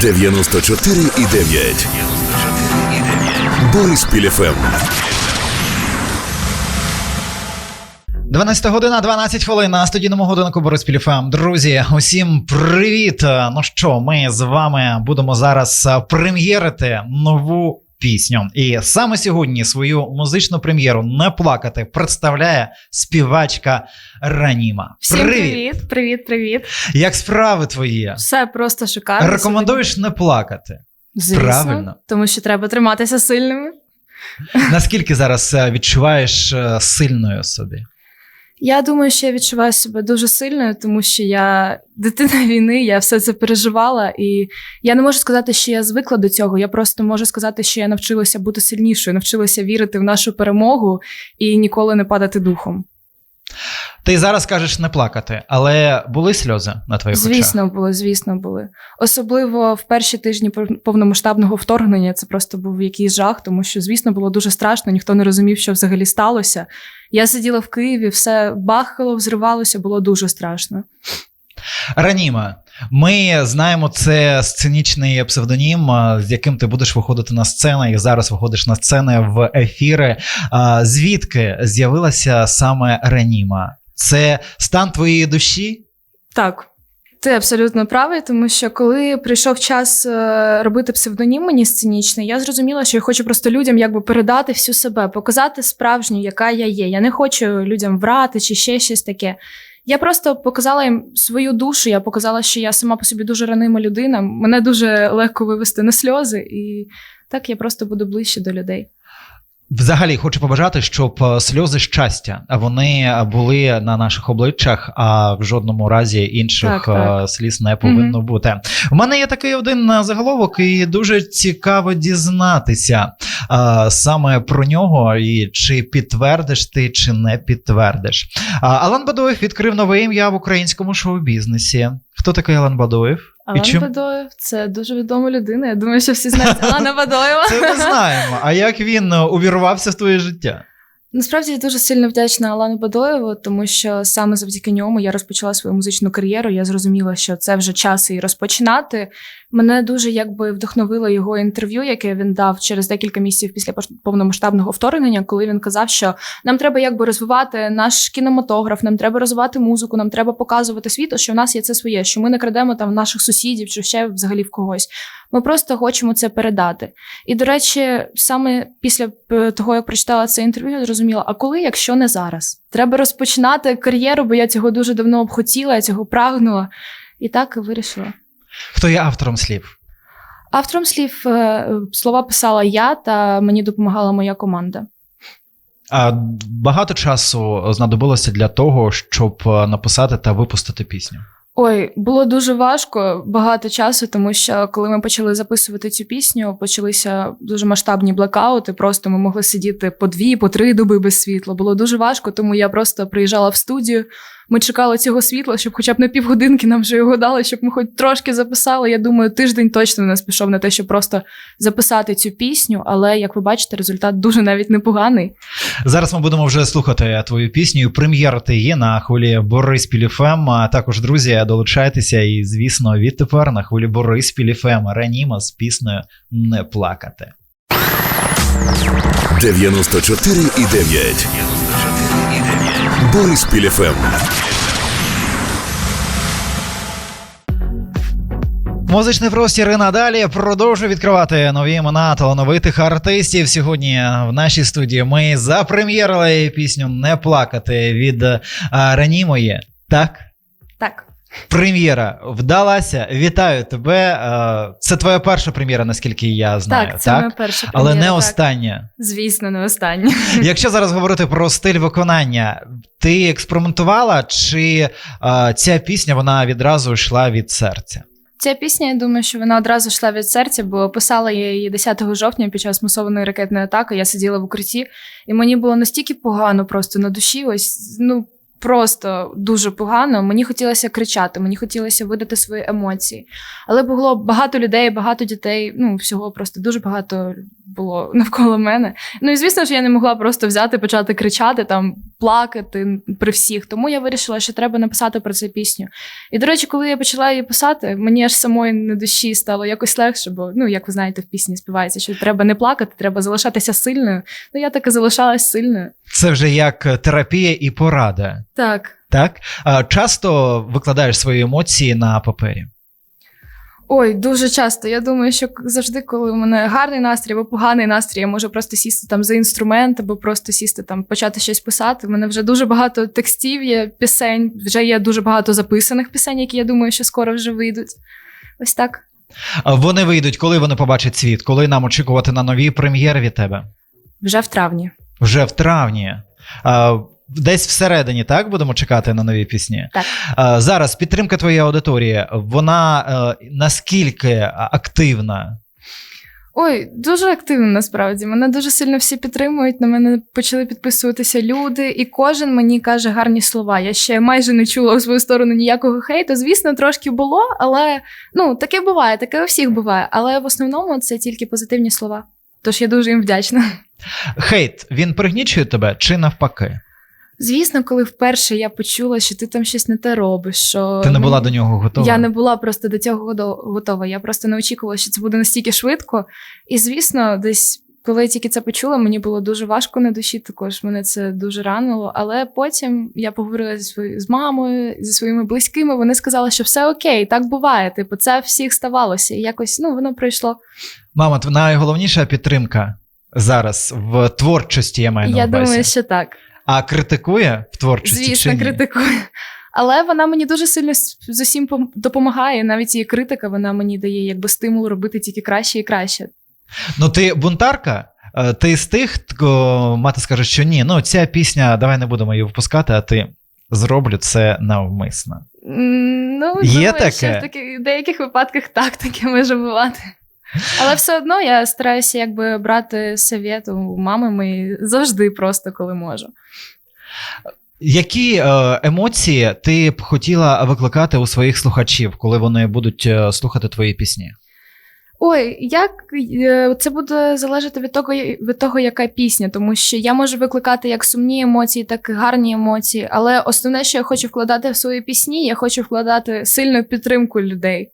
94,9. Борис Піліфем. 12 година, 12 хвилин на студійному годинку Борис Піліфем. Друзі, усім привіт! Ну що, ми з вами будемо зараз прем'єрити нову пісню. І саме сьогодні свою музичну прем'єру не плакати представляє співачка Раніма. Всім привіт, привіт, привіт. Як справи твої? Все просто шикарно. Рекомендуєш не плакати. Звісно, Правильно. Тому що треба триматися сильними. Наскільки зараз е, відчуваєш е, сильною собі? Я думаю, що я відчуваю себе дуже сильною, тому що я дитина війни, я все це переживала, і я не можу сказати, що я звикла до цього. Я просто можу сказати, що я навчилася бути сильнішою, навчилася вірити в нашу перемогу і ніколи не падати духом. Ти зараз кажеш не плакати, але були сльози на твоїх очах? Звісно, були, звісно, були. Особливо в перші тижні пов- повномасштабного вторгнення це просто був якийсь жах, тому що, звісно, було дуже страшно, ніхто не розумів, що взагалі сталося. Я сиділа в Києві, все бахало, взривалося, було дуже страшно. Раніма, ми знаємо це сценічний псевдонім, з яким ти будеш виходити на сцену, і зараз виходиш на сцени в ефіри. Звідки з'явилася саме Раніма? Це стан твоєї душі? Так. Ти абсолютно правий, тому що коли прийшов час е, робити псевдонім мені сценічний, я зрозуміла, що я хочу просто людям якби передати всю себе, показати справжню, яка я є. Я не хочу людям врати чи ще щось таке. Я просто показала їм свою душу. Я показала, що я сама по собі дуже ранима людина. Мене дуже легко вивести на сльози, і так я просто буду ближче до людей. Взагалі хочу побажати, щоб е, сльози щастя вони були на наших обличчях, а в жодному разі інших Так, так. е, сліз не повинно бути. У мене є такий один е, заголовок, і дуже цікаво дізнатися е, саме про нього, і чи підтвердиш ти, чи не підтвердиш. А, Алан Бадоєв відкрив нове ім'я в українському шоу-бізнесі. Хто такий Алан Бадоєв? Алан чим- Бадоєв це дуже відома людина. Я думаю, що всі знають Алана Бадоєва. Це ми знаємо. А як він е, увірвався в твоє життя? Насправді я дуже сильно вдячна Алану Бадоєву, тому що саме завдяки ньому я розпочала свою музичну кар'єру. Я зрозуміла, що це вже час її розпочинати. Мене дуже якби вдохновило його інтерв'ю, яке він дав через декілька місяців після повномасштабного вторгнення, коли він казав, що нам треба якби розвивати наш кінематограф, нам треба розвивати музику, нам треба показувати світу, що в нас є це своє, що ми не крадемо там наших сусідів чи ще взагалі в когось. Ми просто хочемо це передати. І до речі, саме після е, того, як прочитала це інтерв'ю, я зрозуміла, а коли, якщо не зараз? Треба розпочинати кар'єру, бо я цього дуже давно б хотіла, я цього прагнула. І так вирішила. Хто є автором слів? Автором слів е, слова писала я, та мені допомагала моя команда. А багато часу знадобилося для того, щоб е, написати та випустити пісню. Ой, було дуже важко, багато часу, тому що коли ми почали записувати цю пісню, почалися дуже масштабні блекаути. Просто ми могли сидіти по дві, по три доби без світла. Було дуже важко, тому я просто приїжджала в студію. Ми чекали цього світла, щоб хоча б на півгодинки нам вже його дали, щоб ми хоч трошки записали. Я думаю, тиждень точно в нас пішов на те, щоб просто записати цю пісню. Але як ви бачите, результат дуже навіть непоганий. Зараз ми будемо вже слухати твою пісню. і Прем'єрити є на хвилі Бориспіль ФМ. А також, друзі, долучайтеся. І, звісно, відтепер на хвилі Бориспіль ФМ Раніма з піснею Не плакати. 94,9. Бориспіль ФМ. Музичний простір і надалі продовжує відкривати нові імена талановитих артистів. Сьогодні в нашій студії ми запрем'єрили пісню Не плакати від Ранімої. Так, Так, прем'єра вдалася. Вітаю тебе. Е, Це твоя перша прем'єра, наскільки я знаю. так, це моя перша Але прем'єра, не так. остання. Звісно, не остання. Якщо зараз говорити про стиль виконання, ти експериментувала, чи е, ця пісня вона відразу йшла від серця? Ця пісня, я думаю, що вона одразу йшла від серця, бо писала я її 10 жовтня під час масованої ракетної атаки. Я сиділа в укритті, і мені було настільки погано просто на душі. Ось ну просто дуже погано. Мені хотілося кричати, мені хотілося видати свої емоції. Але було багато людей, багато дітей. Ну, всього просто дуже багато було навколо мене. Ну і звісно ж, я не могла просто взяти, почати кричати, там плакати при всіх. Тому я вирішила, що треба написати про це пісню. І до речі, коли я почала її писати, мені аж самої на душі стало якось легше, бо ну як ви знаєте, в пісні співається, що треба не плакати, треба залишатися сильною. Ну я так і залишалась сильною. Це вже як терапія і порада. Так. Так? Часто викладаєш свої емоції на папері. Ой, дуже часто. Я думаю, що завжди, коли у мене гарний настрій або поганий настрій, я можу просто сісти там за інструмент, або просто сісти там, почати щось писати. У мене вже дуже багато текстів є, пісень, вже є дуже багато записаних пісень, які я думаю, що скоро вже вийдуть. Ось так. Вони вийдуть, коли вони побачать світ, коли нам очікувати на нові прем'єри від тебе? Вже в травні. Вже в травні. А, Десь всередині, так будемо чекати на нові пісні. Так. Зараз підтримка твоєї аудиторії, вона е, наскільки активна? Ой, дуже активно насправді. Мене дуже сильно всі підтримують. На мене почали підписуватися люди, і кожен мені каже гарні слова. Я ще майже не чула у свою сторону ніякого хейту. Звісно, трошки було, але ну таке буває, таке у всіх буває. Але в основному це тільки позитивні слова. Тож я дуже їм вдячна. Хейт, він пригнічує тебе чи навпаки? Звісно, коли вперше я почула, що ти там щось не те робиш. Що Ти не була до нього готова? Я не була просто до цього готова. Я просто не очікувала, що це буде настільки швидко. І звісно, десь. Коли я тільки це почула, мені було дуже важко на душі, також мене це дуже ранило. Але потім я поговорила зі своєю з мамою, зі своїми близькими. Вони сказали, що все окей, так буває. Типу, це всіх ставалося. І якось ну воно пройшло. Мама, найголовніша підтримка зараз в творчості я маю на я думаю, що так. А критикує в творчості? Звісно, чи ні? критикує. Але вона мені дуже сильно з усім пом- допомагає. Навіть її критика вона мені дає якби стимул робити тільки краще і краще. Ну, ти бунтарка? Е, Ти з тих, ко- мати скаже, що ні, ну ця пісня, давай не будемо її випускати, а ти зроблю це навмисно. Ну, Є думаю, таке? що в таких в деяких випадках так таке може бувати. Але все одно я стараюся якби брати совет у мами моєї завжди просто коли можу. Які е, емоції ти б хотіла викликати у своїх слухачів, коли вони будуть е, слухати твої пісні? Ой, як е, це буде залежати від того, від того, яка пісня, тому що я можу викликати як сумні емоції, так і гарні емоції. Але основне, що я хочу вкладати в свої пісні, я хочу вкладати сильну підтримку людей.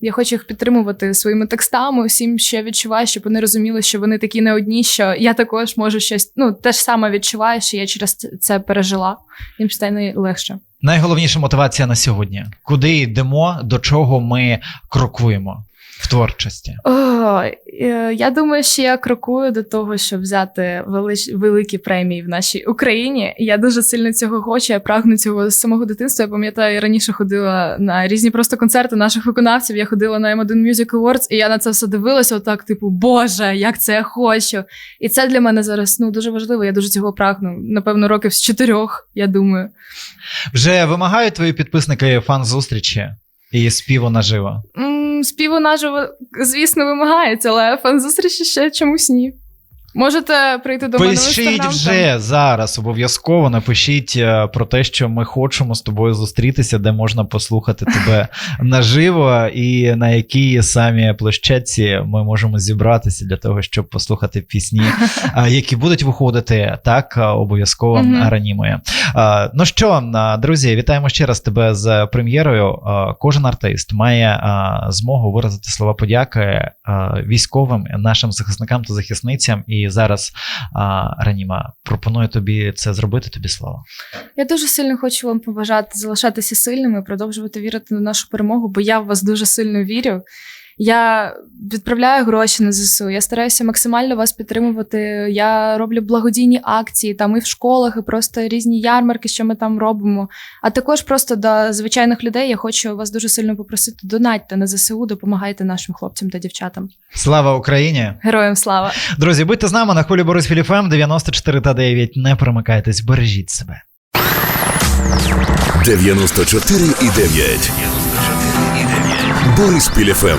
Я хочу їх підтримувати своїми текстами, всім, що відчуваю, щоб вони розуміли, що вони такі не одні, що я також можу щось, ну те ж саме відчуваю, що я через це пережила. Їм стане легше. Найголовніша мотивація на сьогодні. Куди йдемо, до чого ми крокуємо в творчості? О, е, я думаю, що я крокую до того, щоб взяти велич... великі премії в нашій Україні. Я дуже сильно цього хочу. Я прагну цього з самого дитинства. Я пам'ятаю, я раніше ходила на різні просто концерти наших виконавців. Я ходила на M1 Music Awards, і я на це все дивилася. Отак, типу, Боже, як це я хочу. І це для мене зараз ну дуже важливо. Я дуже цього прагну. Напевно, років з чотирьох, я думаю. Вже вимагають твої підписники фан-зустрічі і співу наживо? М, Співу наживо, звісно, вимагається, але фан-зустрічі ще чомусь ні. Можете прийти до мене в Пишіть інстаграм. вже зараз обов'язково. Напишіть е, про те, що ми хочемо з тобою зустрітися, де можна послухати тебе наживо, і на якій самі площадці ми можемо зібратися для того, щоб послухати пісні, е, які будуть виходити. Так е, обов'язково Мгм. ранімує. Е, Ну що, е, друзі, вітаємо ще раз тебе з прем'єрою. Е, Кожен артист має е, змогу виразити слова подяки е, військовим, нашим захисникам та захисницям. І зараз а, Раніма пропоную тобі це зробити. Тобі слово. Я дуже сильно хочу вам побажати залишатися сильними, продовжувати вірити на нашу перемогу, бо я в вас дуже сильно вірю. Я відправляю гроші на ЗСУ. Я стараюся максимально вас підтримувати. Я роблю благодійні акції там і в школах, і просто різні ярмарки, що ми там робимо. А також просто до звичайних людей я хочу вас дуже сильно попросити: донатьте на ЗСУ, допомагайте нашим хлопцям та дівчатам. Слава Україні! Героям слава! Друзі, будьте з нами на хвилі Борис Філіфем 94 та 9. Не перемикайтесь, бережіть себе. 94 і 9. Борис Піліфем.